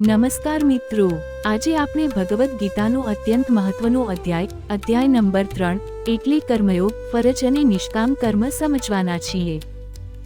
નમસ્કાર મિત્રો. આજે આપણે ભગવદ્ ગીતાનો અત્યંત મહત્વનો અધ્યાય અધ્યાય નંબર ત્રણ, એટલે કર્મયોગ, ફરજ અને નિષ્કામ કર્મ સમજવાના છીએ.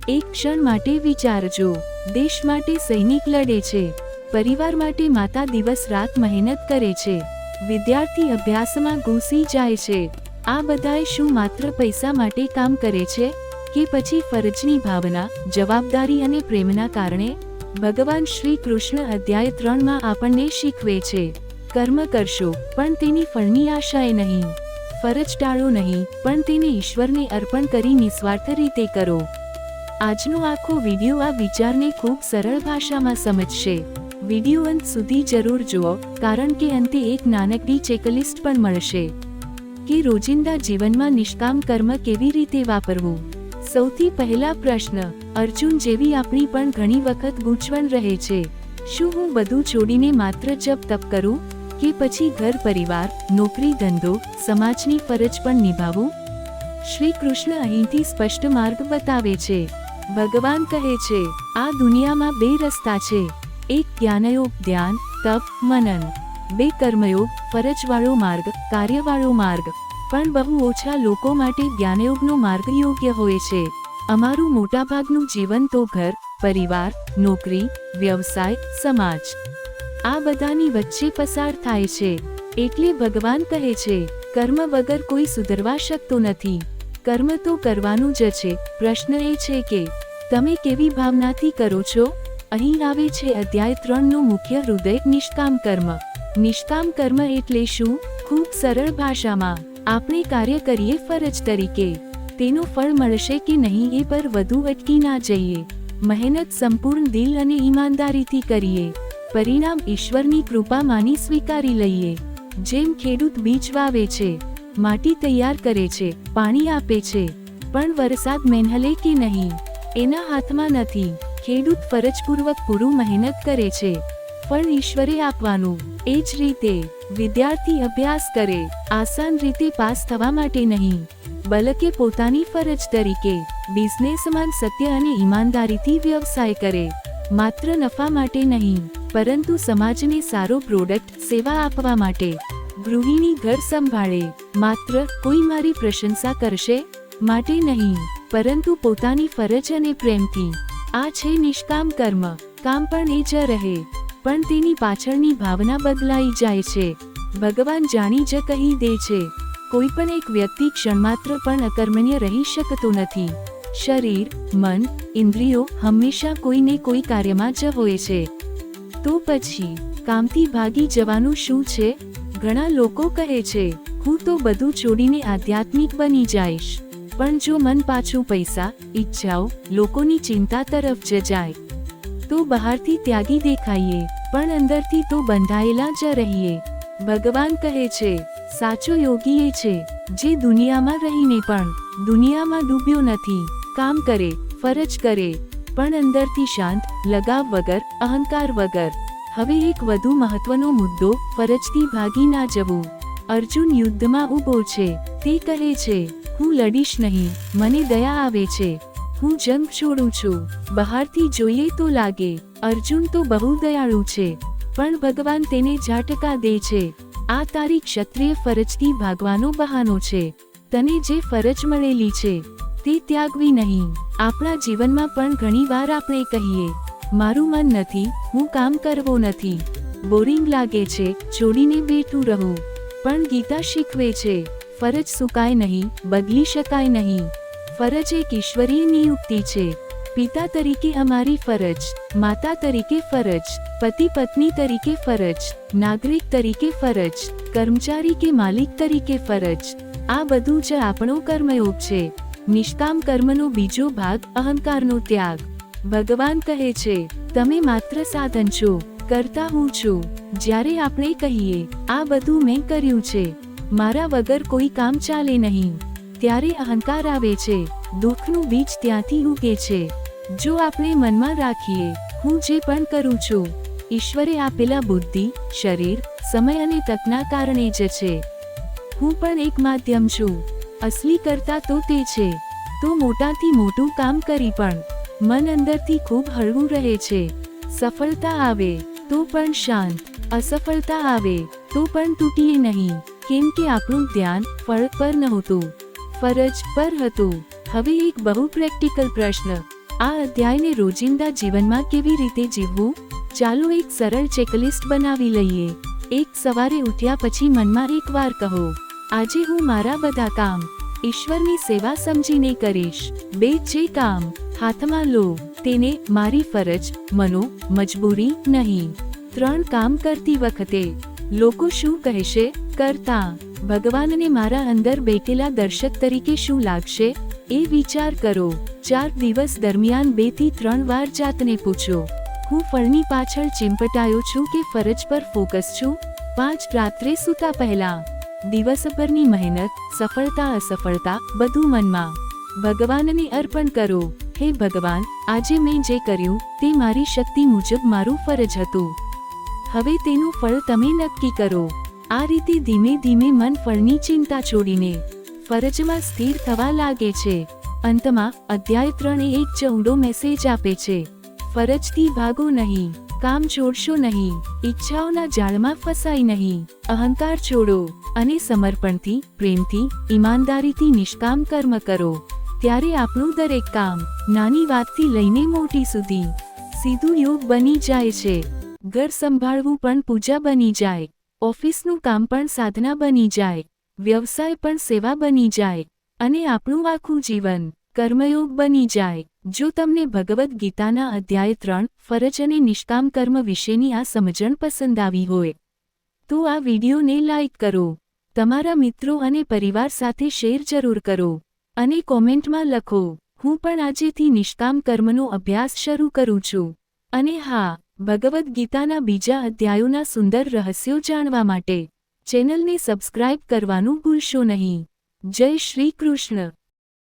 એક ક્ષણ માટે વિચારજો. દેશ માટે સૈનિક લડે છે. પરિવાર માટે માતા દિવસ રાત મહેનત કરે છે. વિદ્યાર્થી અભ્યાસમાં ઘૂસી જાય છે. આ બધાએ શું માત્ર પૈસા માટે કામ કરે છે? કે પછી ફરજની ભાવના, જવાબદારી અને પ્રેમના કારણે? ભગવાન શ્રી કૃષ્ણ અધ્યાય ત્રણમાં આપણને શીખવે છે, કર્મ કરશો, પણ તેની ફળની આશાએ નહીં. ફરજ ટાળો નહીં, પણ તેને ઈશ્વરને અર્પણ કરી નિસ્વાર્થ રીતે કરો. આજનો આખો વીડિયો આ વિચારને ખૂબ સરળ ભાષામાં સમજશે. વીડિયો અંત સુધી જરૂર જુઓ, કારણ કે અંતે એક નાનકડી ચેકલિસ્ટ પણ મળશે. કે રોજિંદા જીવનમાં નિષ્કામ કર્મ કેવી રીતે વાપરવું? સૌથી પહેલા પ્રશ્ન, અર્જુન જેવી આપણી પણ ઘણી વખત ગૂંચવણ રહે છે, શું હું બધું છોડીને માત્ર જપ તપ કરું? કે પછી ઘર પરિવાર, નોકરી ધંધો, સમાજની ફરજ પણ નિભાવું? શ્રી કૃષ્ણ અહીંથી સ્પષ્ટ માર્ગ બતાવે છે. ભગવાન કહે છે, આ દુનિયામાં બે રસ્તા છે. એક જ્ઞાનયોગ, ધ્યાન, તપ, મનન. બે કર્મયોગ, ફરજવાળો માર્ગ, કાર્યવાળો માર્ગ. પણ બહુ ઓછા લોકો માટે જ્ઞાનયોગનો માર્ગ યોગ્ય હોય છે. અમારું મોટાભાગનું જીવન તો ઘર, પરિવાર, નોકરી, વ્યવસાય, સમાજ. આ બધાની વચ્ચે પસાર થાય છે. એટલે ભગવાન કહે છે, કર્મ વગર કોઈ સુધરવા શકતો નથી. કર્મ તો કરવાનું જ છે. પ્રશ્ન એ છે કે, તમે કેવી ભાવનાથી કરો છો? અહીં આવે છે અધ્યાય ત્રણનું મુખ્ય હૃદય નિષ્કામ કર્મ. નિષ્કામ કર્મ એટલે શું? ખૂબ સરળ ભાષામાં. આપણે કાર્ય કરીએ ફરજ તરીકે. તેનું ફળ મળશે કે નહીં એ પર વધુ અટકી ના જઈએ. મહેનત સંપૂર્ણ દિલ અને ઈમાનદારીથી કરીએ. પરિણામ ઈશ્વરની કૃપા માની સ્વીકારી લઈએ. જેમ ખેડૂત બીજ વાવે છે, માટી તૈયાર કરે છે, પાણી આપે છે, પણ વરસાદ મેનહલે કે નહીં? એના હાથમાં નથી. ખેડૂત ફરજપૂર્વક પૂરું મહેનત કરે છે. ફળ ઈશ્વરે આપવાનું. એ જ રીતે વિદ્યાર્થી અભ્યાસ કરે, આસાન રીતે પાસ થવા માટે નહીં, બલકે પોતાની ફરજ તરીકે બિઝનેસમાન સત્ય અને ઈમાનદારીથી વ્યવસાય કરે, માત્ર નફા માટે નહીં, પરંતુ સમાજને સારો પ્રોડક્ટ સેવા આપવા માટે, ગૃહિણી ઘર સંભાળે, માત્ર કોઈ મારી પ્રશંસા કરશે? માટે નહીં, પરંતુ પોતાની ફરજ અને પ્રેમથી, આ છે નિષ્કામ કર્મ, કામ પણ એ જ રહે. પણ તેની પાછળની ભાવના બદલાઈ જાય છે. ભગવાન જાણી જ કહી દે છે, કોઈ પણ એક વ્યક્તિ ક્ષણમાત્ર પણ અકર્મણ્ય રહી શકતો નથી. શરીર, મન, ઇન્દ્રિયો હંમેશા કોઈને કોઈ કાર્યમાં જ હોય છે. તો પછી, કામથી ભાગી જવાનું શું છે? ઘણા લોકો કહે છે, હું તો બધું છોડીને આધ્યાત્મિક બની જઈશ. પણ જો મન પાછું પૈસા, ઈચ્છાઓ, લોકોની ચિંતા તરફ જ જાય તો બહારથી ત્યાગી દેખાઈએ, પણ અંદરથી તો બંધાયેલા જ રહીએ. ભગવાન કહે છે, સાચો યોગી એ છે, જે દુનિયામાં રહીને પણ દુનિયામાં ડૂબ્યો નથી. કામ કરે, ફરજ કરે, પણ અંદરથી શાંત, લગાવ વગર, અહંકાર વગર. હવે એક વધુ મહત્વનો મુદ્દો, ફરજથી ભાગી ના જવું. અર્જુન યુદ્ધમાં ઊભો છે, તે કહે છે, હું લડીશ નહીં, મને દયા આવે છે. હું જંગ છોડું છું. બહારથી જોઈએ તો લાગે, અર્જુન તો બહુ દયાળુ છે, પણ ભગવાન તેને ઝાટકા દે છે. આ તારી ક્ષત્રિય ફરજથી ભાગવાનો બહાનો છે. તને જે ફરજ મળેલી છે, તે ત્યાગવી નહીં. આપણા જીવનમાં પણ ઘણીવાર આપણે કહીએ, મારું મન નથી, હું કામ કરવો નથી. બોરિંગ લાગે છે છોડીને બેઠું રહું. પણ ગીતા શીખવે છે, ફરજ સુકાય નહીં, બદલી શકાય નહીં. ફરજ એક ઈશ્વરીય નિયુક્તિ છે. પિતા તરીકે અમારી ફરજ, માતા તરીકે ફરજ, પતિ પત્ની તરીકે ફરજ, નાગરિક તરીકે ફરજ, કર્મચારી કે માલિક તરીકે ફરજ, આ બધું જ આપણો કર્મયોગ છે. નિષ્કામ કર્મનો બીજો ભાગ અહંકારનો ત્યાગ. ભગવાન કહે છે, તમે માત્ર સાધન છો, કરતા હું છું. જ્યારે આપણે કહીએ, આ બધું મેં કર્યું છે. મારા વગર કોઈ કામ ચાલે નહીં. ત્યારે અહંકાર આવે છે. દુઃખનું બીજ ત્યાંથી ઉગે છે. જો આપણે મનમાં રાખીએ, હું જે પણ કરું છું, ઈશ્વરે આપેલા બુદ્ધિ, શરીર, સમય અને તકના કારણે જ છે. હું પણ એક માધ્યમ છું. અસલી કરતા તો તે છે. તો મોટાથી મોટું કામ કરી પણ. મન અંદરથી ખૂબ હળવું રહે છે. સફળતા આવે, તો પણ શાંત. અસફળતા આવે, તો પણ તૂટીએ નહીં. કેમ કે આપણું ધ્યાન, ફળ પર નહોતું. ફરજ પર હતું. હવે એક બહુ પ્રેક્ટિકલ પ્રશ્ન. આ અધ્યાયને રોજિંદા જીવનમાં કેવી રીતે જીવવું? ચાલો એક સરળ ચેકલિસ્ટ બનાવી લઈએ. એક સવારે ઉઠ્યા પછી મનમાં એક વાર કહો, આજે હું મારા બધા કામ ઈશ્વરની સેવા સમજીને કરીશ. બે જે કામ હાથમાં લો, તેને મારી ફરજ મનો, મજબૂરી નહીં. ત્રણ કામ કરતી વખતે લોકો શું કહેશે? કરતા ભગવાનને મારા અંદર બેઠેલા દર્શક તરીકે શું લાગશે? એ વિચાર કરો. ચાર દિવસ દરમિયાન બેથી ત્રણ વાર જાતને પૂછો. હું ફળની પાછળ ચિંપટાયો છું કે ફરજ પર ફોકસ છું? પાંચ રાત્રે સૂતા પહેલા. દિવસભરની મહેનત, સફળતા, અસફળતા બધું મનમાં. ભગવાનને અર્પણ કરો. હે ભગવાન, આજે મેં જે કર્યું તે મારી શક્તિ મુજબ મારું ફરજ હતું. હવે તેનું ફળ તમે નક્કી કરો. આ રીતે ધીમે ધીમે મન ફળની ચિંતા છોડીને ફરજમાં સ્થિર થવા લાગે છે. અંતમાં અધ્યાય ત્રણ એક ચૌડો મેસેજ આપે છે. ફરજથી ભાગો નહીં, કામ છોડશો નહીં, ઈચ્છાઓના જાળમાં ફસાય નહીં, અહંકાર છોડો અને સમર્પણથી, પ્રેમથી, ઈમાનદારીથી નિષ્કામ કર્મ કરો. ત્યારે આપણું દરેક કામ નાની વાતથી લઈને મોટી સુધી સીધું યોગ બની જાય છે. ઘર સંભાળવું પણ પૂજા બની જાય. ઓફિસનું કામ પણ સાધના બની જાય, વ્યવસાય પણ સેવા બની જાય, અને આપણું આખું જીવન કર્મયોગ બની જાય. જો તમને ભગવદ્ ગીતાના અધ્યાય ત્રણ, ફરજ અને નિષ્કામ કર્મ વિશેની આ સમજણ પસંદ આવી હોય, તો આ વિડીયોને લાઇક કરો, તમારા મિત્રો અને પરિવાર સાથે શેર જરૂર કરો, અને કોમેન્ટમાં લખો, હું પણ આજેથી નિષ્કામ કર્મનો અભ્યાસ શરૂ કરું છું. અને હા ભગવદ્ ગીતાના બીજા અધ્યાયોના સુંદર રહસ્યો જાણવા માટે ચેનલને સબસ્ક્રાઇબ કરવાનું ભૂલશો નહીં. જય શ્રી કૃષ્ણ.